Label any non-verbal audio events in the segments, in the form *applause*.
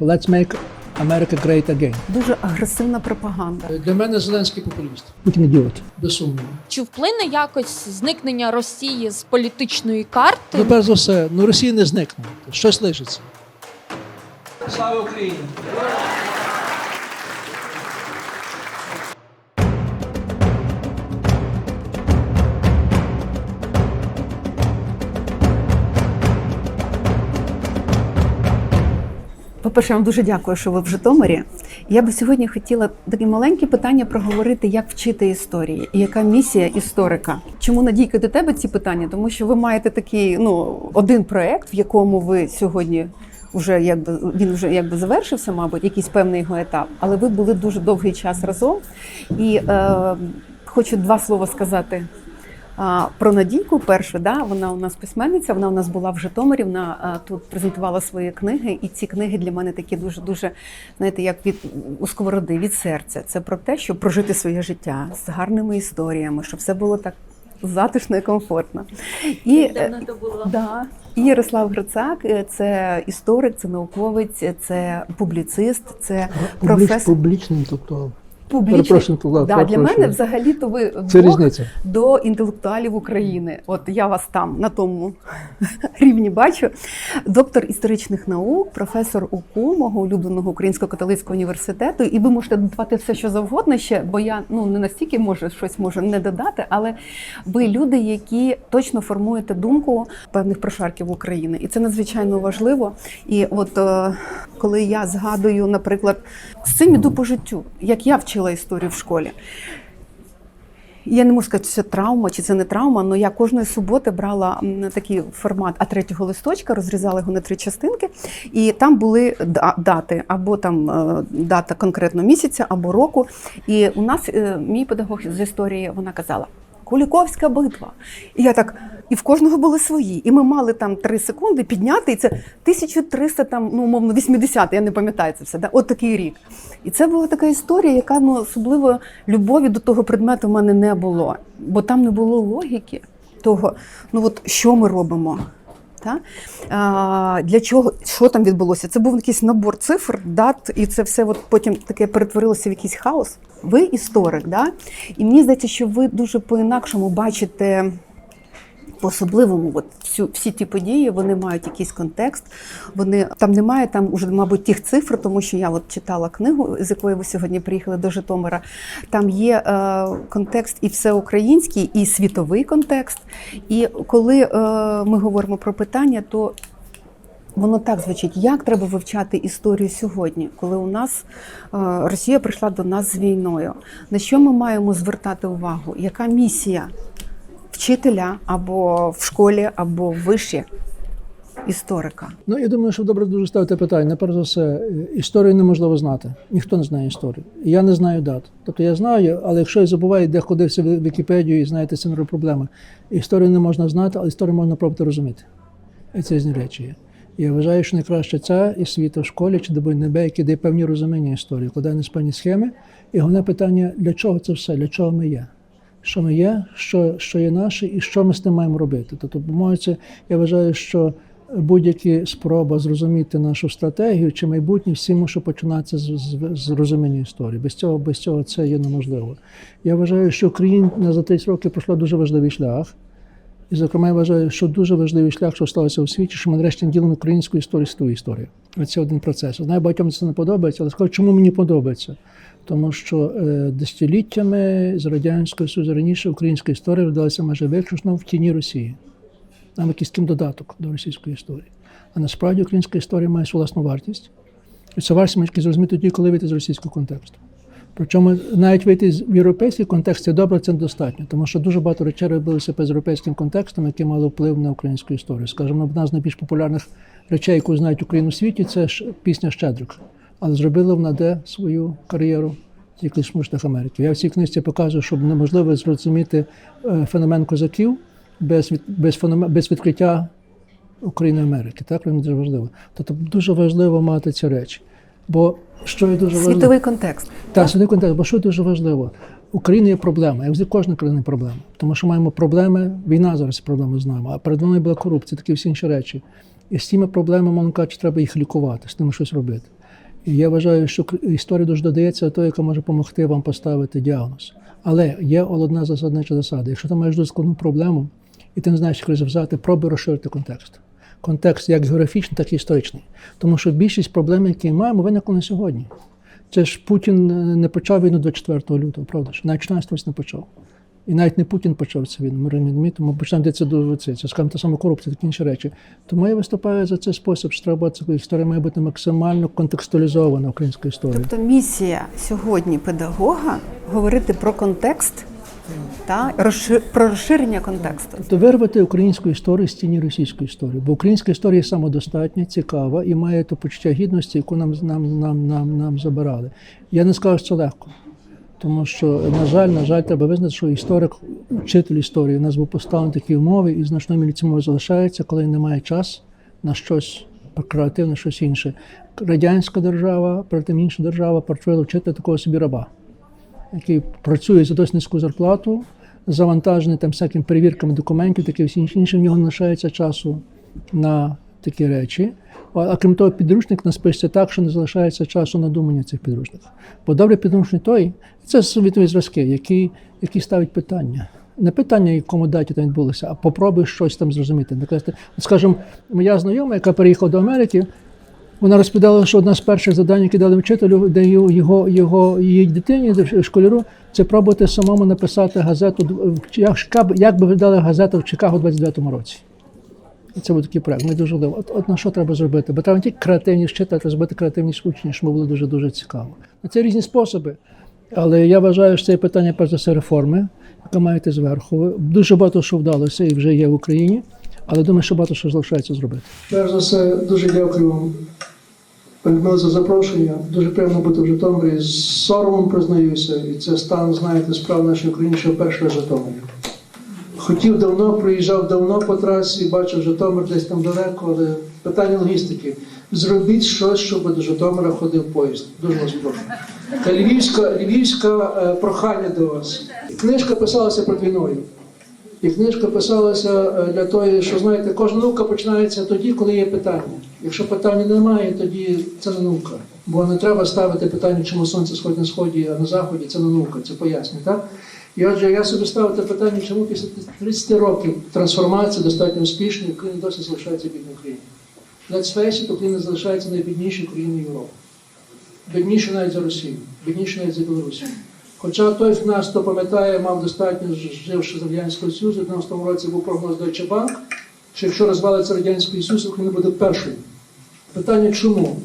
Let's make America great again. Дуже агресивна пропаганда. Для мене Зеленський популіст. Путін ідіот, без сумніву. Чи вплине якось зникнення Росії з політичної карти? Ну, перш за все, ну Росія не зникне. Щось лишиться. Слава Україні! По-перше, вам дуже дякую, що ви в Житомирі. Я би сьогодні хотіла такі маленькі питання проговорити, як вчити історії і яка місія історика. Чому надійка до тебе ці питання? Тому що ви маєте такий ну один проект, в якому ви сьогодні. Вже якби він вже якби завершився, мабуть, якийсь певний його етап, але ви були дуже довгий час разом. І е, хочу два слова сказати Про Надійку перше, да, вона у нас письменниця, вона у нас була в Житомирі, вона а, тут презентувала свої книги, і ці книги для мене такі дуже дуже знаєте, як від у сковороди від серця. Це про те, щоб прожити своє життя з гарними історіями, щоб все було так затишно і комфортно. І, е, да, і Ярослав Грицак е, це історик, це науковець, це публіцист, це професор. Публічний інтелектуал. Перепрошую, інтелектуал, Да, для мене взагалі то ви Це різниця. до інтелектуалів України. От я вас там на тому *laughs* рівні бачу. Доктор історичних наук, професор УКУ, мого улюбленого Українського католицького університету. І ви можете додавати все, що завгодно ще, бо я ну не настільки може щось можу не додати, але ви люди, які точно формуєте думку певних прошарків України, і це надзвичайно важливо. І от е, коли я згадую, наприклад, з цим іду по життю, як я вчила історію в школі. Я не можу сказати, чи це травма, чи це не травма, але я кожної суботи брала такий формат А3 листочка, розрізала його на три частинки, і там були дати, або там е, дата конкретно місяця, або року. І у нас е, мій педагог з історії вона казала. Куліковська битва. І я так, і в кожного були свої. І ми мали там три секунди підняти, і це 1300, там, ну, умовно, 80, я не пам'ятаю це все. Да? От такий рік. І це була така історія, яка ну, особливо любові до того предмету в мене не було. Бо там не було логіки того, ну от що ми робимо. Та? А, для чого, що там відбулося? Це був якийсь набор цифр, дат, і це все от потім таке перетворилося в якийсь хаос. Ви історик, да? і мені здається, що ви дуже по-інакшому бачите по-особливому, от всю, всі ті події вони мають якийсь контекст. Вони там немає там уже, мабуть, тих цифр, тому що я от читала книгу, з якої ви сьогодні приїхали до Житомира. Там є е, контекст і всеукраїнський, і світовий контекст. І коли е, ми говоримо про питання, то Воно так звучить, як треба вивчати історію сьогодні, коли у нас е, Росія прийшла до нас з війною. На що ми маємо звертати увагу? Яка місія вчителя або в школі, або в виші історика? Ну, я думаю, що добре дуже ставити питання. Перш за все, історію неможливо знати. Ніхто не знає історію. Я не знаю дат. Тобто я знаю, але якщо я забуваю, де ходився в Вікіпедію, і знаєте, це не проблема. Історію не можна знати, але історію можна пробувати розуміти. І це різні речі є. Я вважаю, що найкраще це і світа в школі чи небе, які дає певні розуміння історії, кладає на певні схеми. І головне питання, для чого це все, для чого ми є? Що ми є, що, що є наше, і що ми з тим маємо робити. Тобто, це я вважаю, що будь-які спроба зрозуміти нашу стратегію чи майбутнє, всі мусить починатися з, з, з розуміння історії. Без цього, без цього це є неможливо. Я вважаю, що Україна за 30 років пройшла дуже важливий шлях. І, зокрема, я вважаю, що дуже важливий шлях, що сталося у світі, що ми нарешті ділимо українську історію з ту історію. Це один процес. Знаю, багатьом це не подобається, але скажу, чому мені подобається? Тому що е, десятиліттями з Радянського Союзу раніше українська історія вдалася майже виключно в тіні Росії. Нам якийсь ким додаток до російської історії. А насправді українська історія має свою власну вартість. І цю вартість можна зрозуміти тоді, коли вийти з російського контексту. Причому навіть вийти з- європейський контекст це добре, це недостатньо, тому що дуже багато речей робилося з європейським контекстом, які мали вплив на українську історію. Скажімо, одна з найбільш популярних речей, яку знають Україну у світі, це пісня Щедрик. Але зробила вона де свою кар'єру тільки в Сполучених Америках. Я в цій книжці показую, що неможливо зрозуміти е, феномен козаків без, від, без, феномен, без відкриття України Америки. Так він дуже важливо. Тобто дуже важливо мати ці речі. Бо що є дуже важливо. Світовий контекст. Так, світовий контекст, бо що дуже важливо? Україна є проблема, як завжди кожна країна проблема. Тому що маємо проблеми, війна зараз проблеми знаємо, а перед вами була корупція, такі всі інші речі. І з цими проблемами, мовно кажучи, треба їх лікувати, з ними щось робити. Я вважаю, що історія дуже додається того, яка може допомогти вам поставити діагноз. Але є одна засаднича засада. Якщо ти маєш дуже складну проблему, і ти не знаєш, як розв'язати, пробуй розширити контекст. Контекст як географічний, так і історичний. Тому що більшість проблем, які ми маємо, виникли не сьогодні. Це ж Путін е, не почав війну 24 лютого, правда ж? Навіть 14 ось не почав. І навіть не Путін почав цю війну. Ми розуміємо, тому почнемо де це до це, це скажімо, та сама корупція, такі інші речі. Тому я виступаю за цей спосіб, що треба це історія має бути максимально контекстуалізована українська історія. Тобто місія сьогодні педагога говорити про контекст та розшир- про розширення контексту. Тобто вирвати українську історію з тіні російської історії, бо українська історія самодостатня, цікава і має то почуття гідності, яку нам, нам, нам, нам, нам забирали. Я не скажу, що це легко. Тому що, на жаль, на жаль, треба визнати, що історик, вчитель історії, у нас був поставлений такі умови, і значною мірі залишаються, коли немає час на щось креативне, щось інше. Радянська держава, перед інша держава, партвила вчити такого собі раба який працює за досить низьку зарплату, завантажений там всякими перевірками документів, таке всі інше в нього не лишається часу на такі речі. А, крім того, підручник напишеться так, що не залишається часу на думання цих підручників. Бо добрий підручник той, це світові зразки, які, які ставить питання. Не питання, якому даті там відбулося, а попробуй щось там зрозуміти. Скажімо, моя знайома, яка переїхала до Америки, вона розповідала, що одне з перших завдань, які дали вчителю, де його, його, її дитині, школяру, це пробувати самому написати газету, як, як би виглядала газета в Чикаго в 29-му році. Це був такий проект. Ми дуже важливо. От, от на що треба зробити? Бо треба не тільки креативність вчити, а зробити креативність учнів, щоб було дуже дуже цікаво. Ну, Це різні способи. Але я вважаю, що це питання перш за все реформи, яка має йти зверху. Дуже багато що вдалося і вже є в Україні, але думаю, що багато що залишається зробити. Перш за все, дуже дякую вам, Людмила, за запрошення. Дуже приємно бути в Житомирі. З соромом признаюся, і це стан, знаєте, справ нашої України, що в Житомирі. Хотів давно, приїжджав давно по трасі, бачив Житомир десь там далеко, але питання логістики. Зробіть щось, щоб до Житомира ходив поїзд. Дуже вас прошу. Та львівська, львівська е, прохання до вас. Книжка писалася під війною. І книжка писалася е, для того, що знаєте, кожна наука починається тоді, коли є питання. Якщо питання немає, тоді це не наука. Бо не треба ставити питання, чому сонце сходить на сході, а на заході це не наука, це пояснює, так? І отже, я собі ставив те питання, чому після 30 років трансформації достатньо успішної Україна досі залишається бідною країною. Let's face it, Україна залишається найбіднішою країною Європи. Бідніше навіть за Росію, бідніше навіть за Білорусі. Хоча той з нас, хто пам'ятає, мав достатньо, живши з Радянського Союзу, в 90-му році був прогноз Deutsche Bank, що якщо розвалиться Радянський Союз, Україна буде першою. Питання чому?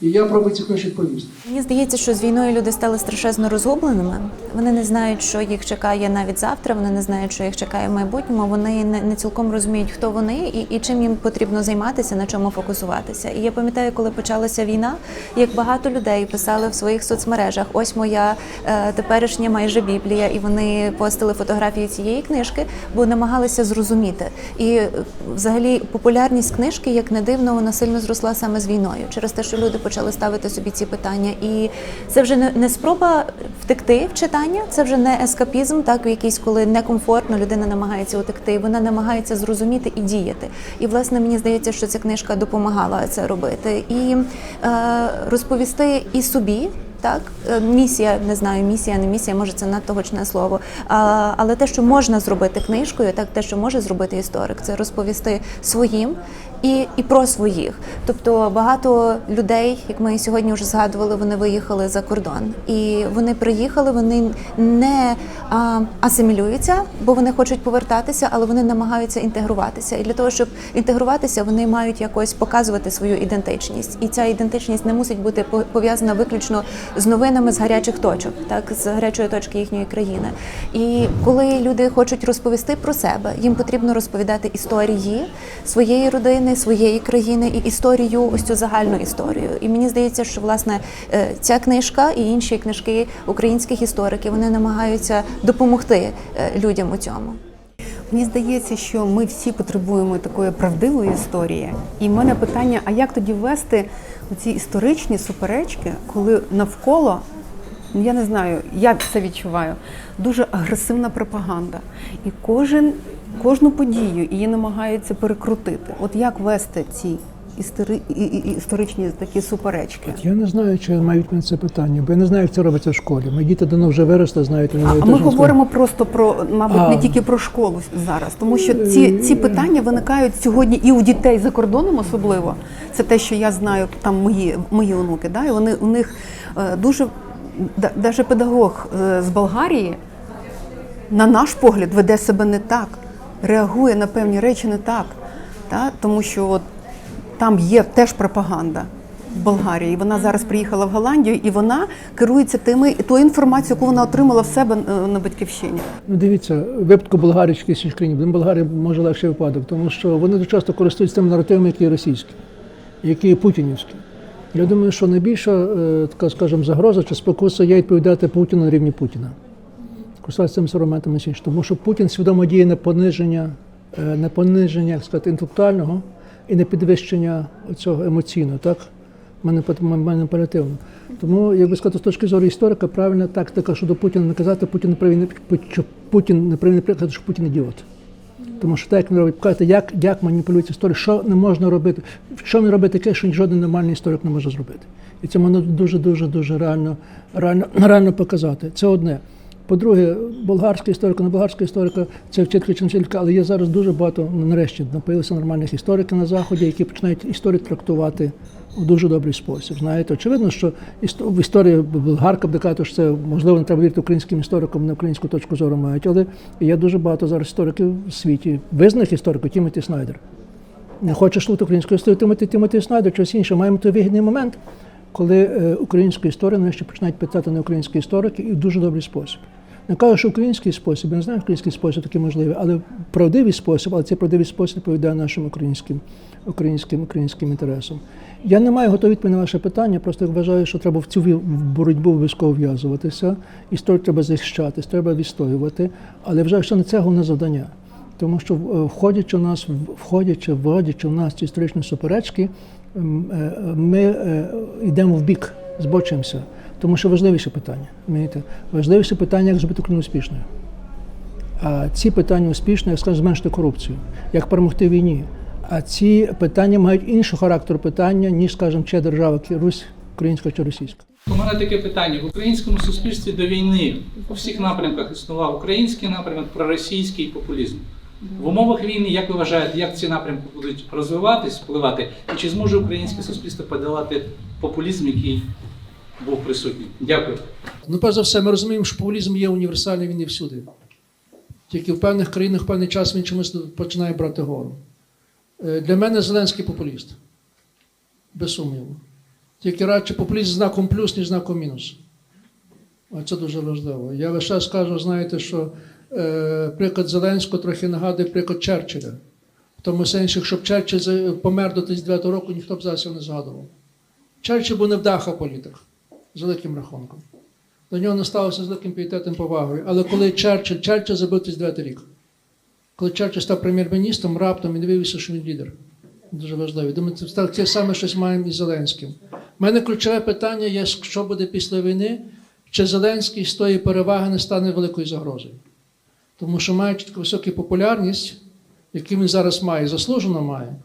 І я пробую ці книжки відповісти. Мені здається, що з війною люди стали страшезно розгубленими. Вони не знають, що їх чекає навіть завтра. Вони не знають, що їх чекає в майбутньому. Вони не, не цілком розуміють, хто вони і, і чим їм потрібно займатися, на чому фокусуватися. І я пам'ятаю, коли почалася війна, як багато людей писали в своїх соцмережах: ось моя е, теперішня майже біблія, і вони постили фотографії цієї книжки, бо намагалися зрозуміти. І е, взагалі популярність книжки, як не дивно, вона сильно зросла саме з війною, через те, що люди почали ставити собі ці питання. І це вже не, не спроба втекти в читання, це вже не ескапізм, так якийсь, коли некомфортно людина намагається утекти. Вона намагається зрозуміти і діяти. І власне мені здається, що ця книжка допомагала це робити і е, розповісти і собі. Так, Е, місія, не знаю, місія, не місія, може це надто гучне слово. А, але те, що можна зробити книжкою, так те, що може зробити історик, це розповісти своїм і, і про своїх. Тобто багато людей, як ми сьогодні вже згадували, вони виїхали за кордон. І вони приїхали, вони не а, асимілюються, бо вони хочуть повертатися, але вони намагаються інтегруватися. І для того, щоб інтегруватися, вони мають якось показувати свою ідентичність. І ця ідентичність не мусить бути по- пов'язана виключно з новинами з гарячих точок, так з гарячої точки їхньої країни. І коли люди хочуть розповісти про себе, їм потрібно розповідати історії своєї родини, своєї країни і історію, ось цю загальну історію. І мені здається, що власне е, ця книжка і інші книжки українських істориків вони намагаються допомогти е, людям у цьому. Мені здається, що ми всі потребуємо такої правдивої історії. І в мене питання: а як тоді ввести ці історичні суперечки, коли навколо, я не знаю, я це відчуваю, дуже агресивна пропаганда. І кожен, кожну подію її намагаються перекрутити. От як вести ці істори... історичні такі суперечки? Я не знаю, чи мають на це питання, бо я не знаю, як це робиться в школі. Мої діти давно вже виросли, знаєте, вони А ми говоримо просто про, мабуть, А. не тільки про школу зараз, тому що ці, ці питання виникають сьогодні і у дітей за кордоном, особливо. Це те, що я знаю, там мої, мої онуки, да, і вони у них е, дуже навіть педагог е, з Болгарії, на наш погляд, веде себе не так, реагує на певні речі не так. Та? Тому що от, там є теж пропаганда в Болгарії. І Вона зараз приїхала в Голландію і вона керується тими тою інформацією, яку вона отримала в себе е, на батьківщині. Ну, дивіться, випадку болгарської сільськині, в Болгарії може легший випадок, тому що вони дуже часто користуються тими наративами, які російські, які путінівські. Я думаю, що найбільша е, така, скажімо, загроза чи спокуса є відповідати Путіну на рівні Путіна. Користуватися цим аргументом на сінч. Тому що Путін свідомо діє на пониження, е, на пониження, як сказати, інтелектуального і на підвищення цього емоційного, так? маніпулятивно. Тому, як би сказати, з точки зору історика, правильна тактика щодо Путіна не казати, Путін не правильний, що Путін не правильний приклад, що Путін ідіот. Тому що так, як робить, показати, як, як маніпулюється історія, що не можна робити, що не робити таке, що жоден нормальний історик не може зробити. І це можна дуже, дуже, дуже реально, реально, реально показати. Це одне. По-друге, болгарська історика, не болгарська історика, це вчителька чи вчителька, але є зараз дуже багато, ну, нарешті, напилися нормальних істориків на Заході, які починають історію трактувати у дуже добрий спосіб. Знаєте, очевидно, що в історії болгарка буде казати, що це можливо не треба вірити українським історикам, не українську точку зору мають, але є дуже багато зараз істориків в світі, визнаних істориків, Тімоті Снайдер. Не хочеш слухати українською історію, Тимоті Снайдер, щось інше. Маємо той вигідний момент, коли е, українську історію нарешті починають питати на українські історики і в дуже добрий спосіб. Не кажу, що український спосіб, я не знаю, український спосіб такий можливий, але правдивий спосіб, але цей правдивий спосіб відповідає нашим українським, українським, українським інтересам. Я не маю готові відповіді на ваше питання, просто вважаю, що треба в цю боротьбу обов'язково в'язуватися. Історію треба захищатись, треба відстоювати, але вважаю, що не це головне завдання. Тому що е, входячи в нас, входячи, вводячи в нас ці історичні суперечки, ми е, йдемо в бік, збочимося. Тому що важливіше питання. розумієте? Важливіше питання, як зробити Україну успішною. А ці питання успішно, як скажу, зменшити корупцію, як перемогти війні. А ці питання мають іншого характеру питання, ніж, скажімо, чи держава Русь, українська чи російська. У мене таке питання. В українському суспільстві до війни по всіх напрямках існував український напрямок, проросійський популізм. В умовах війни, як ви вважаєте, як ці напрямки будуть розвиватись, впливати, і чи зможе українське суспільство подолати популізм, який був присутній? Дякую. Ну, перш за все, ми розуміємо, що популізм є універсальний, він є всюди. Тільки в певних країнах в певний час він чомусь починає брати гору. Е, Для мене Зеленський популіст. Без сумніву. Тільки радше популіст з знаком плюс, ніж знаком мінус. А Це дуже важливо. Я весь час кажу, знаєте, що приклад Зеленського трохи нагадує приклад Черчилля. В тому сенсі, щоб Черчилль помер до 39 року, ніхто б зараз його не згадував. Черчилль був невдаха політик з великим рахунком. До нього не ставився з великим пієтетом повагою. Але коли Черчилль, Черчилль забив 39 рік. Коли Черчилль став прем'єр-міністром, раптом він виявився, що він лідер. Дуже важливо. Думаю, це те саме щось маємо із Зеленським. У мене ключове питання є, що буде після війни, чи Зеленський з тої переваги не стане великою загрозою. Тому що маючи таку високу популярність, яку він зараз має, заслужено має,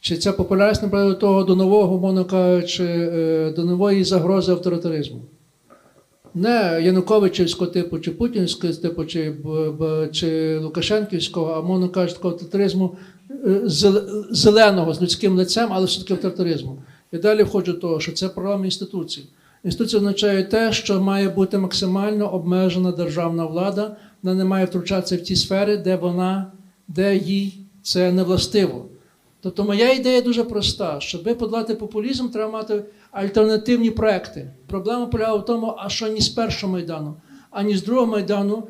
чи ця популярність не до того до нового, мовно кажучи, е, до нової загрози авторитаризму? Не Януковичівського типу, чи Путінського типу, чи, чи Лукашенківського, а мовно кажучи, такого авторитаризму е, зеленого з людським лицем, але все-таки авторитаризму. І далі входжу до того, що це програма інституцій. Інституція означає те, що має бути максимально обмежена державна влада, вона не має втручатися в ті сфери, де вона, де їй це не властиво. Тобто моя ідея дуже проста: щоб подолати популізм, треба мати альтернативні проекти. Проблема полягає в тому, а що ні з першого майдану, ані з другого майдану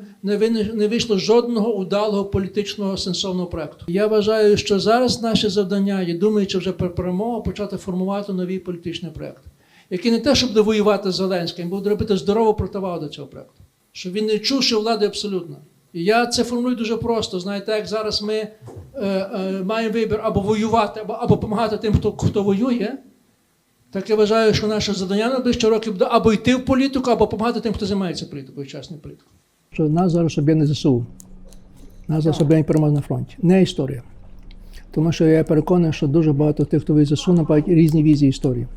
не вийшло жодного удалого політичного сенсовного проекту. Я вважаю, що зараз наше завдання, є, думаючи вже про перемогу, почати формувати новий політичний проект, який не те, щоб воювати з Зеленським, буде робити здорову противагу до цього проекту. Щоб він не чув, що влади абсолютно. І я це формулюю дуже просто. Знаєте, як зараз ми е, е, маємо вибір або воювати, або, або допомагати тим, хто, хто воює. Так я вважаю, що наше завдання на найближчі роки буде або йти в політику, або допомагати тим, хто займається політикою, чесною політикою. Що нас зараз об'єднане ЗСУ. Нас зараз об'єднання перемог на фронті. Не історія. Тому що я переконаний, що дуже багато тих, хто в ЗСУ, мають різні візії історії.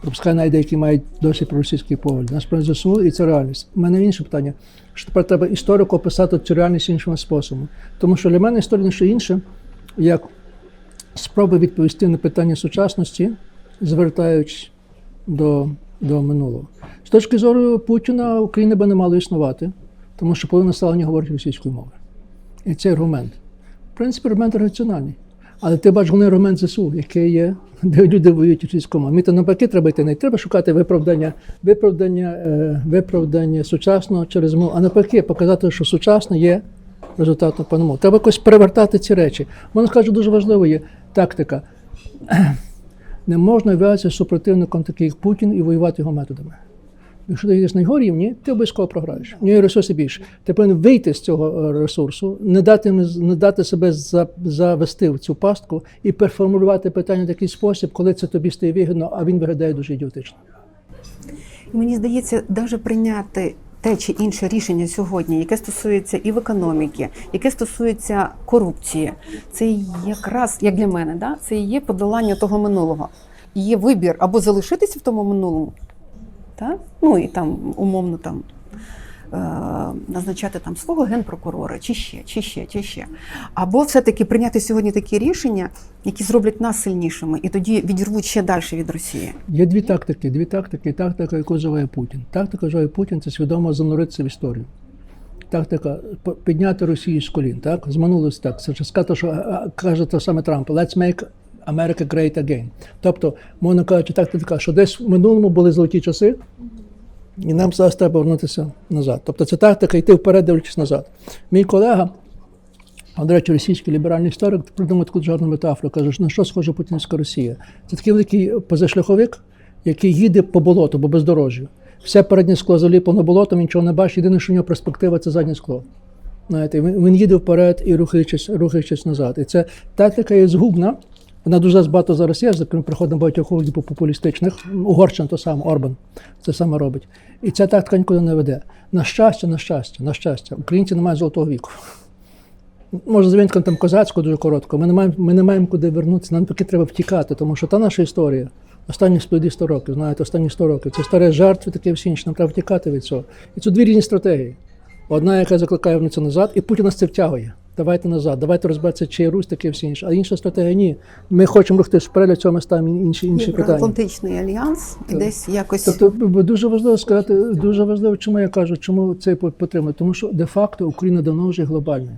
Пропускай навіть деякі мають досить проросійський погляд. Насправді ЗСУ і це реальність. У мене інше питання, що тепер треба історику описати цю реальність іншим способом. Тому що для мене історія не що інше, як спроба відповісти на питання сучасності, звертаючись до, до минулого. З точки зору Путіна Україна би не мала існувати, тому що половина населення говорить російською мовою. І це аргумент. В принципі, аргумент раціональний. Але ти бачиш головний аргумент ЗСУ, який є, *laughs* де люди воюють російською мовою. Мені то навпаки треба йти. Не треба шукати виправдання, виправдання, е, виправдання сучасного через мову, а навпаки, показати, що сучасне є результатом паному. Треба якось перевертати ці речі. Сказати, що дуже важливо є тактика. *clears throat* Не можна являтися супротивником таких як Путін і воювати його методами. Якщо ти йдеш на його рівні, ти обов'язково програєш. У нього ресурси більше. Ти повинен вийти з цього е, ресурсу, не дати, не дати себе за- завести в цю пастку і переформулювати питання в такий спосіб, коли це тобі стає вигідно, а він виглядає дуже ідіотично. Мені здається, навіть прийняти те чи інше рішення сьогодні, яке стосується і в економіки, яке стосується корупції, це якраз як для мене, да, це і є подолання того минулого. Є вибір або залишитися в тому минулому, та? ну і там умовно там. е, Назначати там свого генпрокурора, чи ще, чи ще, чи ще. Або все-таки прийняти сьогодні такі рішення, які зроблять нас сильнішими, і тоді відірвуть ще далі від Росії. Є дві тактики, дві тактики. Тактика, яку вживає Путін. Тактика вживає Путін це свідомо зануритися в історію. Тактика підняти Росію з колін, так? З минулості так. Це сказати, що каже те саме Трамп, let's make America great again. Тобто, мовно кажучи, тактика така, що десь в минулому були золоті часи, і нам зараз треба повернутися назад. Тобто це тактика йти вперед, дивлячись назад. Мій колега, до речі, російський ліберальний історик придумав таку жарну метафору. Каже, що на що схожа путінська Росія? Це такий великий позашляховик, який їде по болоту, по бездорожжю. Все переднє скло заліплено болотом, нічого не бачить. Єдине, що в нього перспектива це заднє скло. Знаєте, він їде вперед і рухаючись, рухаючись назад. І це тактика є згубна. Вона дуже багато зараз є, зокрема, приходить на багатьох урядів популістичних. Угорщина то саме, Орбан це саме робить. І ця тактика нікуди не веде. На щастя, на щастя, на щастя, українці не мають золотого віку. Може, з винятком там козацького дуже коротко. Ми не маємо, ми не маємо куди вернутися. Нам таки треба втікати, тому що та наша історія, останні 100 років, знаєте, останні 100 років, це історія жертв таке всі інше. Нам треба втікати від цього. І це дві різні стратегії. Одна, яка закликає вернутися назад, і Путін нас це втягує. Давайте назад, давайте розбиратися, чи є Русь, таке всі інше. А інша стратегія ні. Ми хочемо рухатися вперед, цього ми ставимо інші, інші питання. Євроатлантичний альянс і десь якось Тобто дуже важливо сказати, дуже важливо, чому я кажу, чому це потрібно. Тому що де-факто Україна давно вже глобальною.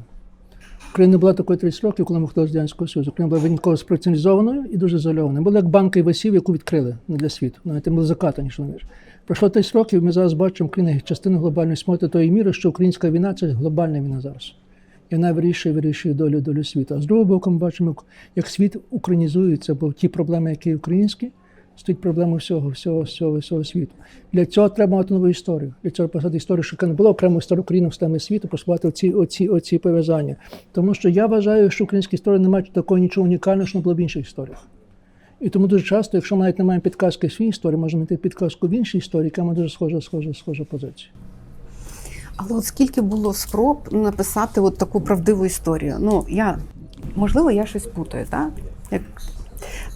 Україна була такою 30 років, коли ми виходили з Радянського Союзу. Україна була винятково спеціалізованою і дуже ізольованою. Була як банка і весів, яку відкрили не для світу. Навіть були закатані, що не вірш. Пройшло 30 років, ми зараз бачимо Україна частину глобальної смоти тої міри, що українська війна це глобальна війна зараз. І вона вирішує, вирішує долю долю світу. А з другого боку, ми бачимо, як світ українізується, бо ті проблеми, які українські, стоїть проблема всього, всього, всього, всього світу. Для цього треба мати нову історію. Для цього писати історію, що не було окремо історію України в системі світу, просувати оці, оці, оці пов'язання. Тому що я вважаю, що українська історія не має такого нічого унікального, що не було в інших історіях. І тому дуже часто, якщо ми навіть не маємо підказки в своїй історії, можемо знайти підказку в іншій історії, яка має дуже схожа, схожа, схожа позиція. Але от скільки було спроб написати от таку правдиву історію? Ну, я, можливо, я щось путаю, так? Як...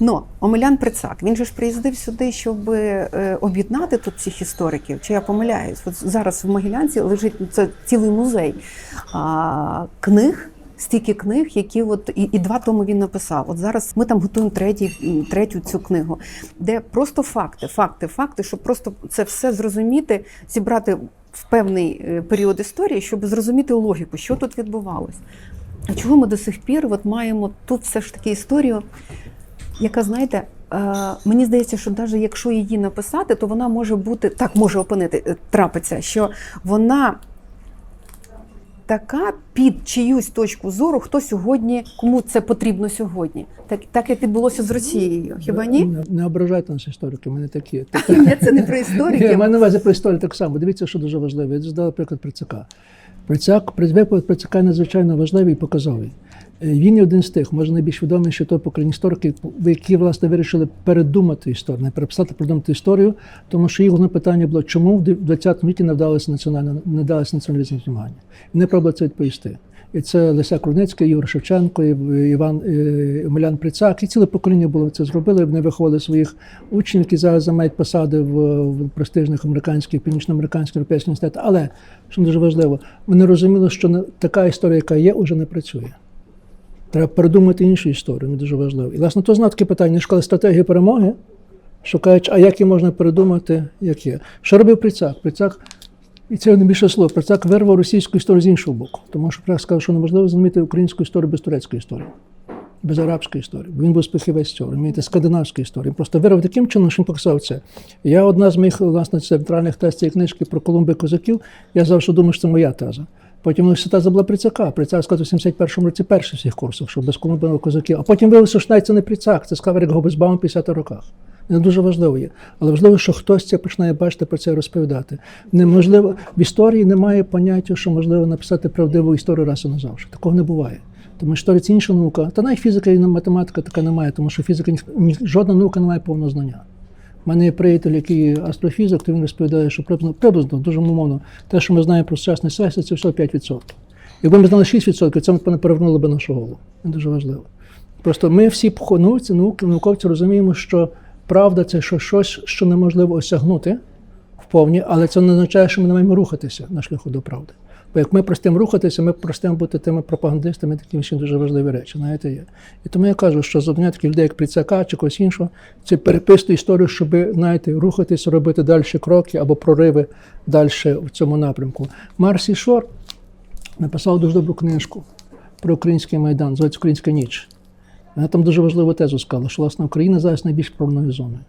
Ну, Омелян Прицак, він же ж приїздив сюди, щоб е, об'єднати тут цих істориків. Чи я помиляюсь? От зараз в Могилянці лежить це цілий музей а, книг, стільки книг, які от і, і два тому він написав. От зараз ми там готуємо третій, третю цю книгу, де просто факти, факти, факти, щоб просто це все зрозуміти, зібрати в певний е, період історії, щоб зрозуміти логіку, що тут відбувалось. А чого ми до сих пір от маємо тут все ж таки історію, яка, знаєте, е, мені здається, що навіть якщо її написати, то вона може бути, так може опинити, е, трапиться, що вона така під чиюсь точку зору, хто сьогодні, кому це потрібно сьогодні. Так, так як відбулося з Росією. Хіба ні? Не, не ображайте нас історики, ми не такі. *laughs* Ні, це не про історики. Я маю мене на увазі про історію так само. Дивіться, що дуже важливо. Я здав приклад Прицака. Прицак, випадок Прицака надзвичайно важливий і показовий. Е, Він є один з тих, може найбільш відомий, що той поколінь істориків, які власне вирішили передумати історію, не переписати, передумати історію, тому що їх головне питання було, чому в 20 віці не вдалося національне, не вдалося націоналізм змагання. І не пробували це відповісти. І це Леся Круницький, Ігор Шевченко, Іван е, Омелян Прицак. І ціле покоління було це зробили. Вони виховали своїх учнів, які зараз займають посади в, престижних американських, північноамериканських європейських університетах. Але що дуже важливо, вони розуміли, що така історія, яка є, уже не працює. Треба передумати іншу історію, не дуже важливо. І власне то знав таке питання, школи стратегії перемоги, шукають, а як її можна передумати, як є. Що робив Прицак? Прицак, і це найбільше слово, Прицак вирвав російську історію з іншого боку. Тому що Прицак сказав, що неможливо зрозуміти українську історію без турецької історії, без арабської історії. Бо він був спихівець цього, розумієте, скандинавської історії. Просто вирвав таким чином, що він показав це. Я одна з моїх власне центральних тез цієї книжки про Колумби козаків, я завжди думав, що це моя теза. Потім університет забула Прицака. Прицак сказав у 71-му році перший всіх курсах, що без Колумби козаків. А потім виявилося, що навіть це не Прицак, це сказав Ерік Гобесбаум в 50-х роках. Не дуже важливо є. Але важливо, що хтось це починає бачити про це розповідати. Неможливо в історії немає поняття, що можливо написати правдиву історію раз і назавжди. Такого не буває. Тому історія це інша наука. Та навіть фізика і математика така немає, тому що фізика ні- жодна наука не має повного знання. У мене є приятель, який астрофізик, то він розповідає, що приблизно, приблизно дуже умовно, те, що ми знаємо про сучасний всесвіт, це всього 5%. Якби ми знали 6%, це ми перевернули б нашу голову. Це дуже важливо. Просто ми всі науці, науковці розуміємо, що правда це що щось, що неможливо осягнути вповні, але це не означає, що ми не маємо рухатися на шляху до правди. Бо як ми простимо рухатися, ми простимо бути тими пропагандистами, такі інші дуже важливі речі. Знаєте, є. І тому я кажу, що завдання таких людей, як Прицяка чи когось іншого, це переписати історію, щоб знаєте, рухатися, робити далі кроки або прориви далі в цьому напрямку. Марсі Шор написав дуже добру книжку про український майдан, називається Українська ніч. Вона там дуже важливу тезу сказала, що власне Україна зараз найбільш проблемною зоною,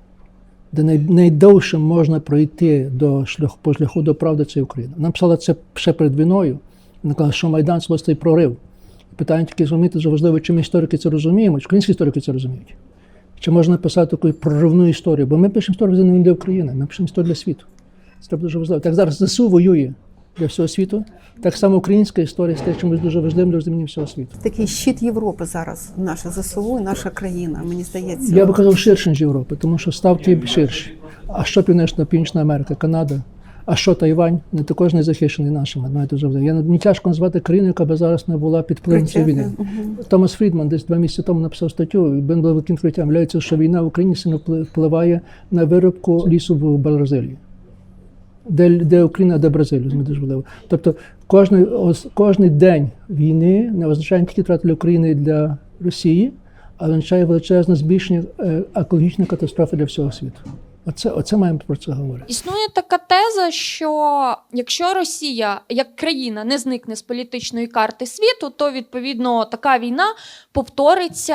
де най, найдовше можна пройти до шляху, по шляху до правди, це Україна. Вона писала це ще перед війною. Вона казала, що Майдан це власне прорив. Питання тільки зрозуміти, дуже важливо, чи ми історики це розуміємо, чи українські історики це розуміють. Чи можна писати таку проривну історію? Бо ми пишемо історію не для України, ми пишемо історію для світу. Це дуже важливо. Так зараз ЗСУ воює для всього світу. Так само українська історія стає чимось дуже важливим для розуміння всього світу. Такий щит Європи зараз, наша ЗСУ і наша країна, мені здається. Я би казав ширше, ніж Європи, тому що ставки ширші. А що Північна Північна Америка, Канада? А що Тайвань? Не також не захищений нашими. Знаєте, вже я не тяжко назвати країну, яка би зараз не була під впливом цієї війни. Томас Фрідман десь два місяці тому написав статтю. і Він був. Виявляється, що війна в Україні сильно впли- впливає на виробку лісу в Бразилії. Де, де Україна, де Бразилія, важливо. Тобто кожний, ос- кожний день війни не означає не тільки втрати для України для Росії, але означає величезне збільшення е, екологічної катастрофи для всього світу. Оце, оце маємо про це говорити. Існує така теза, що якщо Росія як країна не зникне з політичної карти світу, то відповідно така війна повториться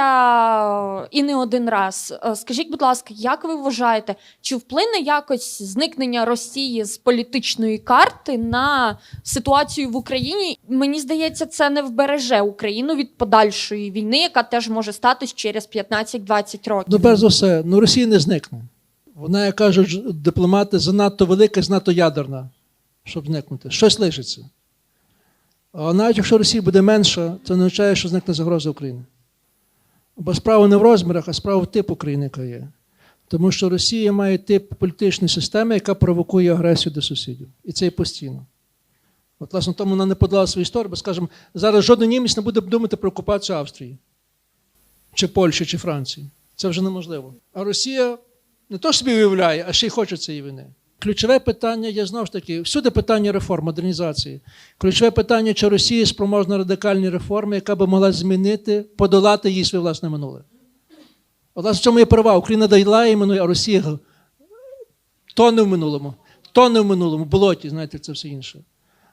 і не один раз. Е, Скажіть, будь ласка, як ви вважаєте, чи вплине якось зникнення Росії з політичної карти на ситуацію в Україні? Мені здається, це не вбереже Україну від подальшої війни, яка теж може статись через 15-20 років. Ну, перш за все, ну Росія не зникне. Вона, як кажуть дипломати, занадто велика, занадто ядерна, щоб зникнути. Щось лишиться. А навіть якщо Росія буде менша, це не означає, що зникне загроза України. Бо справа не в розмірах, а справа в типу країни, яка є. Тому що Росія має тип політичної системи, яка провокує агресію до сусідів. І це є постійно. От, власне, тому вона не подала свою історію, бо, скажімо, зараз жоден німець не буде думати про окупацію Австрії, чи Польщі, чи Франції. Це вже неможливо. А Росія не то собі уявляє, а ще й хоче цієї війни. Ключове питання є знову ж таки, всюди питання реформ, модернізації. Ключове питання, чи Росія спроможна радикальні реформи, яка би могла змінити, подолати її своє власне минуле. Власне, в цьому є права. Україна дала їй минуле, а Росія тоне в минулому, тоне в минулому, болоті, знаєте, це все інше.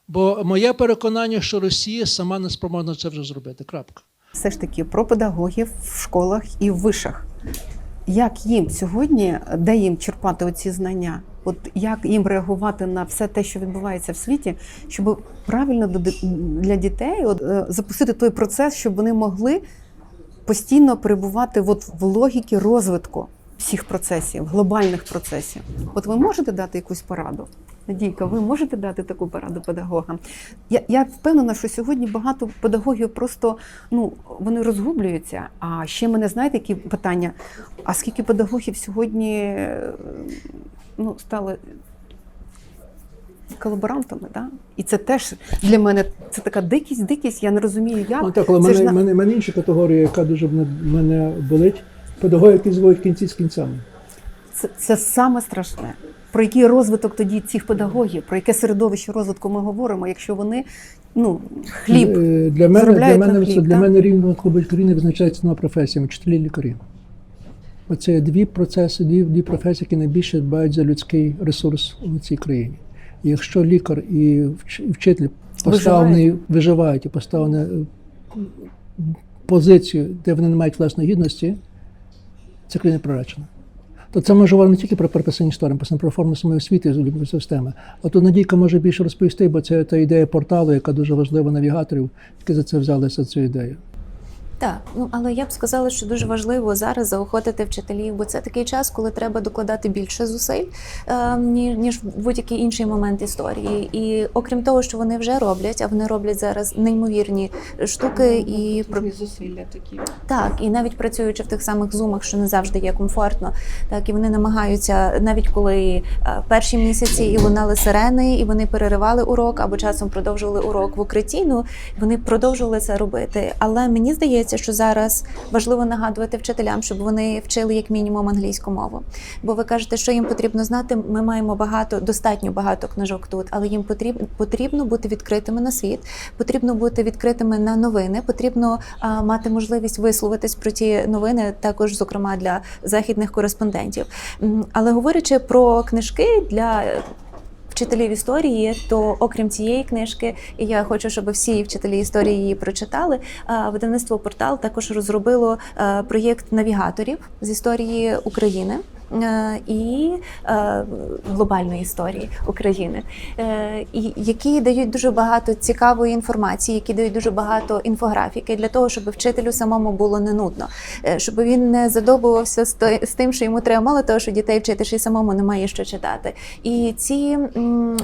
Бо моє переконання, що Росія сама не спроможна це вже зробити. Крапка. все ж таки про педагогів в школах і в вишах. Як їм сьогодні, де їм черпати оці знання? От як їм реагувати на все те, що відбувається в світі, щоб правильно для дітей от, е, запустити той процес, щоб вони могли постійно перебувати от в логіки розвитку всіх процесів, глобальних процесів. От ви можете дати якусь пораду? Надійка, ви можете дати таку пораду педагогам? Я, я впевнена, що сьогодні багато педагогів просто ну вони розгублюються. А ще мене знаєте, які питання? А скільки педагогів сьогодні е, ну, стали колаборантами. Да? І це теж для мене це така дикість, дикість. Я не розумію, як Ну, так, але Це мене, ж мене, мене інша категорія, яка дуже мене, мене болить. Педагоги, які зводять кінці з кінцями. це, це саме страшне. Про який розвиток тоді цих педагогів, про яке середовище розвитку ми говоримо, якщо вони ну хліб Е, Для мене, для заробляють на хліб, для так? мене рівно клуб країни визначається двома професіями вчителі і лікарі. Оце дві процеси, дві, дві професії, які найбільше дбають за людський ресурс у цій країні. І якщо лікар і вчитель поставлені виживають і поставлені е, позицію, де вони не мають власної гідності, ця країна приречена. То це може говорити не тільки про переписання історії, а про форму самої освіти з системи. А тут Надійка може більше розповісти, бо це та ідея порталу, яка дуже важлива навігаторів, які за це взялися цю ідею. Так, ну але я б сказала, що дуже важливо зараз заохотити вчителів, бо це такий час, коли треба докладати більше зусиль, е, ніж в будь-який інший момент історії. І окрім того, що вони вже роблять, а вони роблять зараз неймовірні штуки і про зусилля такі. так, і навіть працюючи в тих самих зумах, що не завжди є комфортно, так і вони намагаються, навіть коли е, перші місяці і лунали сирени, і вони переривали урок або часом продовжували урок в укритті. Ну вони продовжували це робити. Але мені здається, що зараз важливо нагадувати вчителям, щоб вони вчили як мінімум англійську мову. Бо ви кажете, що їм потрібно знати. Ми маємо багато, достатньо багато книжок тут, але їм потрібно потрібно бути відкритими на світ, потрібно бути відкритими на новини, потрібно а, мати можливість висловитись про ті новини, також зокрема для західних кореспондентів. Але говорячи про книжки для. Вчителів історії, то окрім цієї книжки, і я хочу, щоб всі вчителі історії її прочитали. а, Видавництво портал також розробило е, проєкт навігаторів з історії України. Е, І е, глобальної історії України, е, які дають дуже багато цікавої інформації, які дають дуже багато інфографіки для того, щоб вчителю самому було не нудно, щоб він не задобувався з тим, що йому треба мало того, що дітей вчити, що й самому немає що читати. І ці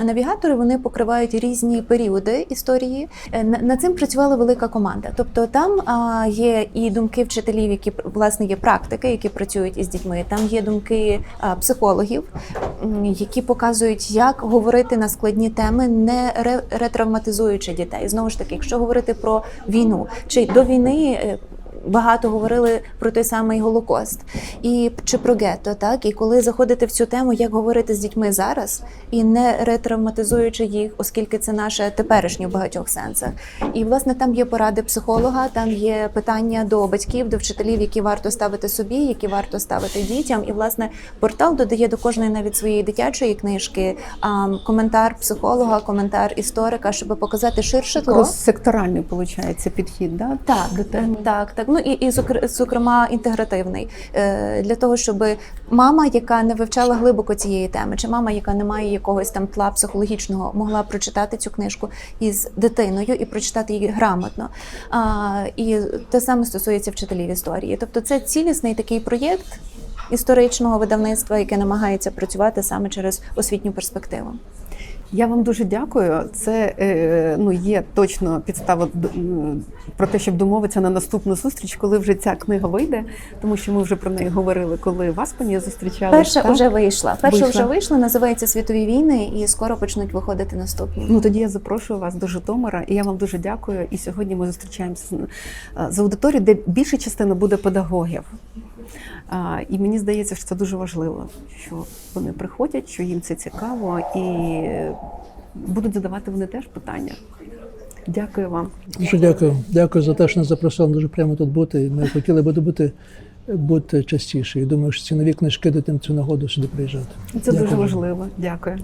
навігатори вони покривають різні періоди історії. На- Над цим працювала велика команда. Тобто там є і думки вчителів, які власне є практики, які працюють із дітьми. Там є думки а, психологів, які показують, як говорити на складні теми, не ре- ретравматизуючи дітей. Знову ж таки, якщо говорити про війну чи до війни. Багато говорили про той самий Голокост і чи про гетто, так і коли заходити в цю тему, як говорити з дітьми зараз і не ретравматизуючи їх, оскільки це наше теперішнє в багатьох сенсах. І власне там є поради психолога, там є питання до батьків, до вчителів, які варто ставити собі, які варто ставити дітям. І власне портал додає до кожної навіть своєї дитячої книжки а, коментар психолога, коментар історика, щоб показати ширше то. Секторальний виходить підхід, да? Так, до теми. так, так. Ну і, і зокрема інтегративний е, для того, щоб мама, яка не вивчала глибоко цієї теми, чи мама, яка не має якогось там тла психологічного, могла прочитати цю книжку із дитиною і прочитати її грамотно. І те саме стосується вчителів історії. Тобто, це цілісний такий проєкт історичного видавництва, яке намагається працювати саме через освітню перспективу. Я вам дуже дякую. Це е, ну є точно підстава про те, щоб домовитися на наступну зустріч, коли вже ця книга вийде, тому що ми вже про неї говорили, коли вас пані зустрічали. Перша вже вийшла. Перша Вийшла. вже вийшла, називається Світові війни, і скоро почнуть виходити наступні. Ну тоді я запрошую вас до Житомира, і я вам дуже дякую. І сьогодні ми зустрічаємося з, е, з аудиторією, де більша частина буде педагогів. І мені здається, що це дуже важливо, що вони приходять, що їм це цікаво, і будуть задавати вони теж питання. Дякую вам. Дуже дякую. Дякую за те, що нас запросили дуже прямо тут бути. Ми хотіли би бути, бути частіше. І думаю, що ці нові книжки дадуть цю нагоду сюди приїжджати. Це Дякую. дуже важливо. Дякую.